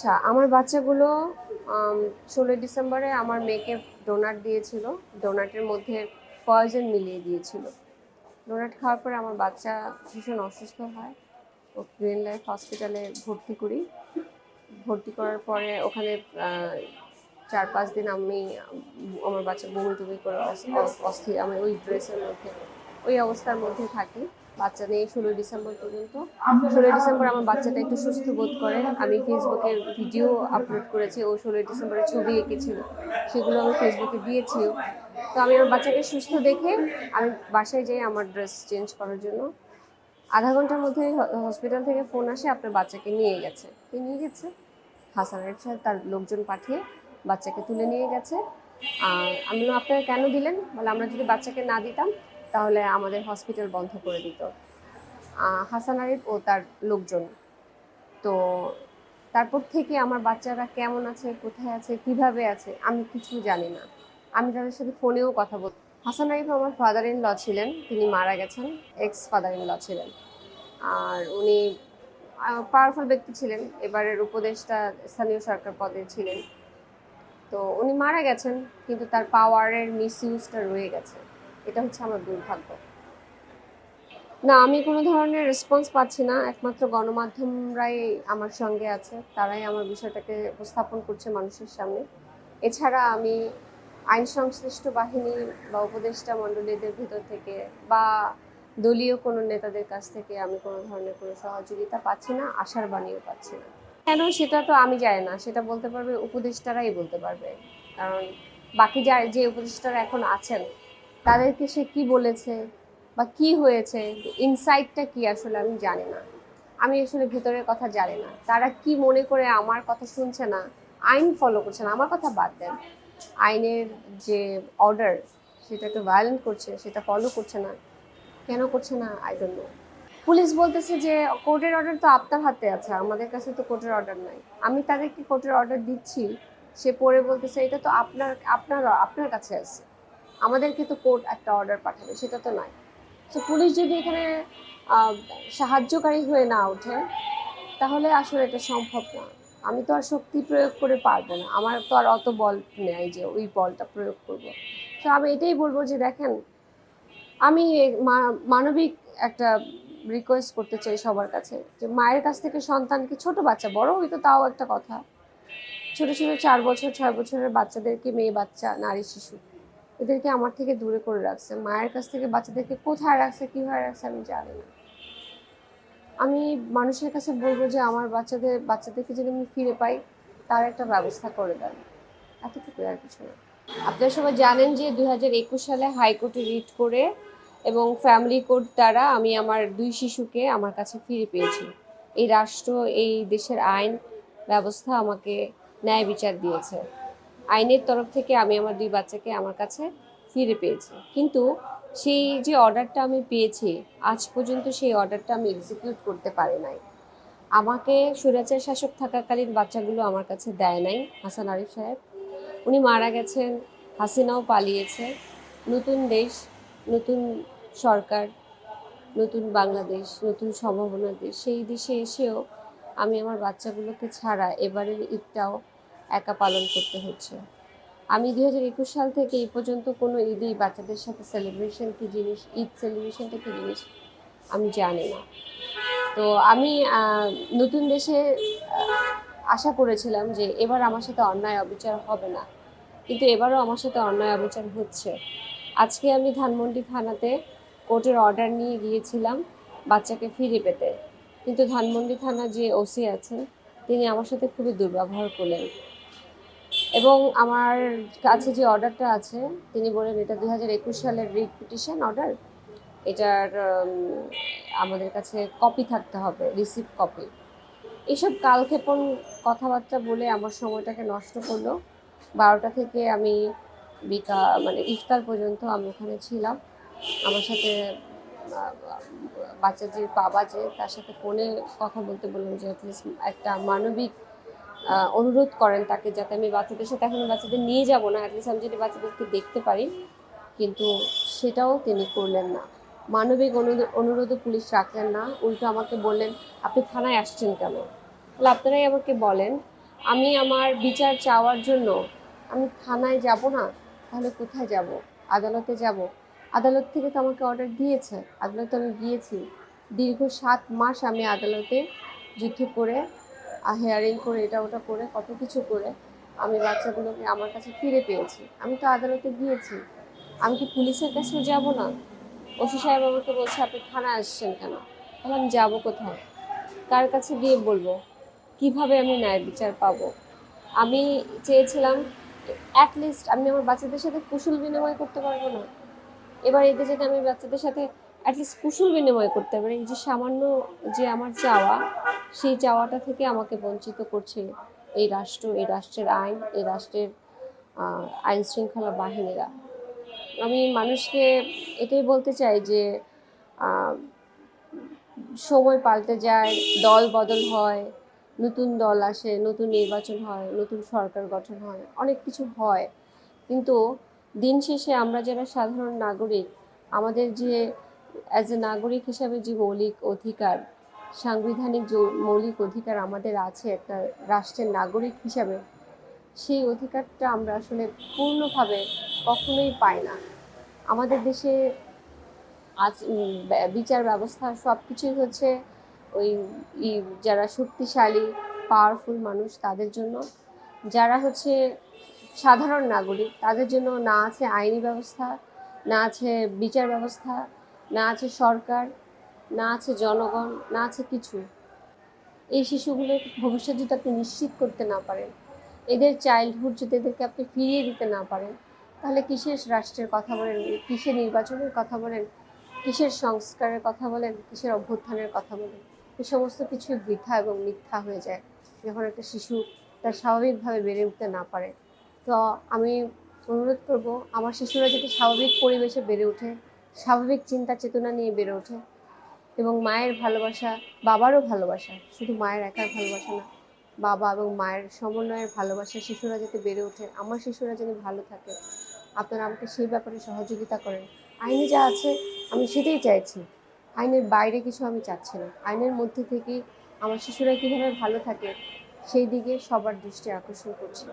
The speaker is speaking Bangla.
আচ্ছা আমার বাচ্চাগুলো ষোলোই ডিসেম্বরে আমার মেয়েকে ডোনাট দিয়েছিল। ডোনাটের মধ্যে পয়জন মিলিয়ে দিয়েছিল। ডোনাট খাওয়ার পরে আমার বাচ্চা ভীষণ অসুস্থ হয়। ও গ্রিন লাইফ হসপিটালে ভর্তি করি। ভর্তি করার পরে ওখানে চার পাঁচ দিন আমি, আমার বাচ্চা বমি টুমি করে অস- অস- অস্থির। আমি ওই ড্রেসের মধ্যে, ওই অবস্থার মধ্যে থাকি। বাচ্চা নিয়ে ষোলোই ডিসেম্বর পর্যন্ত। ষোলোই ডিসেম্বর আমার বাচ্চাটা একটু সুস্থ বোধ করে আমি ফেসবুকে ভিডিও আপলোড করেছি, ও ষোলোই ডিসেম্বরের ছবি এঁকেছিল। সেগুলো আমি ফেসবুকে দিয়েছিও তো আমি আমার বাচ্চাকে সুস্থ দেখে আমি বাসায় যাই আমার ড্রেস চেঞ্জ করার জন্য। আধা ঘণ্টার মধ্যে হসপিটাল থেকে ফোন আসে, আপনার বাচ্চাকে নিয়ে গেছে। কে নিয়ে গেছে? হাসান আরিফ সাহেব তার লোকজন পাঠিয়ে বাচ্চাকে তুলে নিয়ে গেছে। আর আমি আপনারা কেন দিলেন? বলে, আমরা যদি বাচ্চাকে না দিতাম তাহলে আমাদের হসপিটাল বন্ধ করে দিত। হাসান আরিফ ও তার লোকজন। তো তারপর থেকে আমার বাচ্চারা কেমন আছে, কোথায় আছে, কীভাবে আছে, আমি কিছু জানি না। আমি তাদের সাথে ফোনেও কথা বল হাসান আরিফ আমার ফাদার ইন ল ছিলেন, তিনি মারা গেছেন এক্স ফাদার ইন ল ছিলেন। আর উনি পাওয়ারফুল ব্যক্তি ছিলেন, এবারের উপদেষ্টা স্থানীয় সরকার পদে ছিলেন। তো উনি মারা গেছেন, কিন্তু তার পাওয়ারের মিসইউজটা রয়ে গেছে। এটা হচ্ছে আমার দুর্ভাগ্য। না, আমি কোনো ধরনের রেসপন্স পাচ্ছি না। একমাত্র গণমাধ্যমরাই আমার সঙ্গে আছে। তারাই আমার বিষয়টাকে উপস্থাপন করছে মানুষের সামনে। এছাড়া আমি আইন সংশ্লিষ্ট বাহিনী বা উপদেষ্টা মণ্ডলীদের ভিতর থেকে বা দলীয় কোনো নেতাদের কাছ থেকে আমি কোনো ধরনের কোনো সহযোগিতা পাচ্ছি না, আশার বাণীও পাচ্ছি না। কেন? সেটা তো আমি জানি না। সেটা বলতে পারবে উপদেষ্টারাই বলতে পারবে। কারণ বাকি যা যে উপদেষ্টারা এখন আছেন তাদেরকে সে কি বলেছে বা কি হয়েছে? ইনসাইটটা কি আসলে আমি জানি না। আমি আসলে ভিতরের কথা জানি না। তারা কি মনে করে আমার কথা শুনছে না? আইন ফলো করছে না। আমার কথা বাদ দেন। আইনের যে অর্ডার সেটাকে ভায়োলেন্ট করছে, সেটা ফলো করছে না। কেন করছে না? আই ডোন্ট নো পুলিশ বলতেছে যে কোর্টের অর্ডার তো আপনার হাতে আছে। আমাদের কাছে তো কোর্টের অর্ডার নাই। আমি তাদেরকে কোর্টের অর্ডার দিচ্ছি। সে পরে বলতেছে, এটা তো আপনার আপনার আপনার কাছে আছে। আমাদেরকে তো কোর্ট একটা অর্ডার পাঠাবে, সেটা তো নয়। তো পুলিশ যদি এখানে সাহায্যকারী হয়ে না ওঠে, তাহলে আসলে এটা সম্ভব না। আমি তো আর শক্তি প্রয়োগ করে পারব না। আমার তো আর অত বল নেই যে ওই বলটা প্রয়োগ করব। তো আমি এটাই বলব যে দেখেন, আমি মানবিক একটা রিকোয়েস্ট করতে চাই সবার কাছে যে মায়ের কাছ থেকে সন্তানকে ছোট বাচ্চা? বড় হয়তো তাও একটা কথা। ছোট ছোট চার বছর, ছয় বছরের বাচ্চাদেরকে মেয়ে বাচ্চা, নারী, শিশু। এদেরকে আমার থেকে দূরে করে রাখছে। মায়ের কাছ থেকে বাচ্চাদেরকে কোথায় রাখছে, কীভাবে রাখছে, আমি জানি না। আমি মানুষের কাছে বলব যে, আমার বাচ্চাদের, বাচ্চাদেরকে যদি আমি ফিরে পাই, তার একটা ব্যবস্থা করে দেন। এতটুকু আর কিছু না। আপনারা সবাই জানেন যে, দুই হাজার একুশ সালে হাইকোর্টে রিট করে এবং ফ্যামিলি কোর্ট দ্বারা আমি আমার দুই শিশুকে আমার কাছে ফিরে পেয়েছি। এই রাষ্ট্র, এই দেশের আইন ব্যবস্থা আমাকে ন্যায় বিচার দিয়েছে। আইনের তরফ থেকে আমি আমার দুই বাচ্চাকে আমার কাছে ফিরে পেয়েছি। কিন্তু সেই যে অর্ডারটা আমি পেয়েছি, আজ পর্যন্ত সেই অর্ডারটা আমি এক্সিকিউট করতে পারি নাই। আমাকে স্বৈরাচার শাসক থাকাকালীন বাচ্চাগুলো আমার কাছে দেয় নাই, হাসান আরিফ সাহেব। উনি মারা গেছেন, হাসিনাও পালিয়েছে। নতুন দেশ, নতুন সরকার, নতুন বাংলাদেশ, নতুন সম্ভাবনার দেশ। সেই দেশে এসেও আমি আমার বাচ্চাগুলোকে ছাড়া এবারের ঈদটাও একা পালন করতে হচ্ছে। আমি দুই হাজার একুশ সাল থেকে এই পর্যন্ত কোনো ঈদই বাচ্চাদের সাথে সেলিব্রেশন কী জিনিস, ঈদ সেলিব্রেশনটা কী জিনিস আমি জানি না। তো আমি নতুন দেশে আশা করেছিলাম যে এবার আমার সাথে অন্যায় অবিচার হবে না। কিন্তু এবারও আমার সাথে অন্যায় অবিচার হচ্ছে। আজকে আমি ধানমন্ডি থানাতে কোর্টের অর্ডার নিয়ে গিয়েছিলাম বাচ্চাকে ফিরে পেতে। কিন্তু ধানমন্ডি থানা যে ওসি আছেন, তিনি আমার সাথে খুবই দুর্ব্যবহার করলেন। এবং আমার কাছে যে অর্ডারটা আছে তিনি বলেন এটা দুই হাজার একুশ সালের রিট অর্ডার। এটার আমাদের কাছে কপি থাকতে হবে রিসিভ কপি। এইসব কালক্ষেপণ কথাবার্তা বলে আমার সময়টাকে নষ্ট করল। বারোটা থেকে আমি বিকা মানে ইফতার পর্যন্ত আমি ওখানে ছিলাম। আমার সাথে আহ, বাচ্চার যে বাবা যে তার সাথে ফোনে কথা বলতে বললাম যে অ্যাটলিস্ট একটা মানবিক অনুরোধ করেন তাকে যাতে আমি বাচ্চাদের সাথে এখন বাচ্চাদের নিয়ে যাব না অ্যাটলিস্ট আমি যদি বাচ্চাদেরকে দেখতে পারি। কিন্তু সেটাও তিনি করলেন না। মানবিক অনুরোধ পুলিশ রাখলেন না। উল্টো আমাকে বললেন, আপনি থানায় আসছেন কেন? তাহলে আপনারাই আমাকে বলেন, আমি আমার বিচার চাওয়ার জন্য, আমি থানায় যাব না, তাহলে কোথায় যাব? আদালতে যাব? আদালত থেকে তো আমাকে অর্ডার দিয়েছে। আদালতে আমি গিয়েছি। দীর্ঘ সাত মাস আমি আদালতে যুদ্ধ করে হেয়ারিং করে, এটা ওটা করে, কত কিছু করে আমি বাচ্চাগুলোকে আমার কাছে ফিরে পেয়েছি। আমি তো আদালতে গিয়েছি। আমি কি পুলিশের কাছেও যাব না? ওসি সাহেব আমাকে বলছে, আপনি থানায় আসছেন কেন? তাহলে আমি যাব কোথায়? কার কাছে গিয়ে বলব? কীভাবে আমি ন্যায় বিচার পাবো? আমি চেয়েছিলাম অ্যাটলিস্ট আমি আমার বাচ্চাদের সাথে কুশল বিনিময় করতে পারব না। এবার এতে যদি আমি বাচ্চাদের সাথে অ্যাটলিস্ট কুশল বিনিময় করতে পারি এই যে সামান্য যে আমার চাওয়া, সেই চাওয়াটা থেকে আমাকে বঞ্চিত করছে এই রাষ্ট্র, এই রাষ্ট্রের আইন, এই রাষ্ট্রের আইন শৃঙ্খলা বাহিনীরা। আমি মানুষকে এটাই বলতে চাই যে সময় পাল্টে যায়, দল বদল হয়, নতুন দল আসে, নতুন নির্বাচন হয়, নতুন সরকার গঠন হয়, অনেক কিছু হয়। কিন্তু দিন শেষে আমরা যারা সাধারণ নাগরিক, আমাদের যে অ্যাজ এ নাগরিক হিসাবে যে মৌলিক অধিকার, সাংবিধানিক যে মৌলিক অধিকার আমাদের আছে, একটা রাষ্ট্রের নাগরিক হিসাবে, সেই অধিকারটা আমরা আসলে পূর্ণভাবে কখনোই পাই না। আমাদের দেশে আজ বিচার ব্যবস্থা সব কিছুই হচ্ছে ওই যারা শক্তিশালী পাওয়ারফুল মানুষ তাদের জন্য। যারা হচ্ছে সাধারণ নাগরিক তাদের জন্য না আছে আইনি ব্যবস্থা, না আছে বিচার ব্যবস্থা না আছে সরকার, না আছে জনগণ, না আছে কিছু। এই শিশুগুলোর ভবিষ্যৎ যদি আপনি নিশ্চিত করতে না পারেন, এদের চাইল্ডহুড যদি এদেরকে আপনি ফিরিয়ে দিতে না পারেন, তাহলে কিসের রাষ্ট্রের কথা বলেন, কিসের নির্বাচনের কথা বলেন, কিসের সংস্কারের কথা বলেন, কিসের অভ্যুত্থানের কথা বলেন? এই সমস্ত কিছুই বৃথা এবং মিথ্যা হয়ে যায় যখন একটা শিশু তার স্বাভাবিকভাবে বেড়ে উঠতে না পারে। তো আমি অনুরোধ করব, আমার শিশুরা যাতে স্বাভাবিক পরিবেশে বেড়ে ওঠে স্বাভাবিক চিন্তা চেতনা নিয়ে বেড়ে ওঠে এবং মায়ের ভালোবাসা বাবারও ভালোবাসা, শুধু মায়ের একার ভালোবাসা না, বাবা এবং মায়ের সমন্বয়ের ভালোবাসা শিশুরা যাতে বেড়ে ওঠে, আমার শিশুরা যেন ভালো থাকে। আপনারা আমাকে সেই ব্যাপারে সহযোগিতা করেন। আইনে যা আছে, আমি সেটাই চাইছি। আইনের বাইরে কিছু আমি চাচ্ছি না। আইনের মধ্যে থেকেই আমার শিশুরা কীভাবে ভালো থাকে, সেই দিকে সবার দৃষ্টি আকর্ষণ করছি।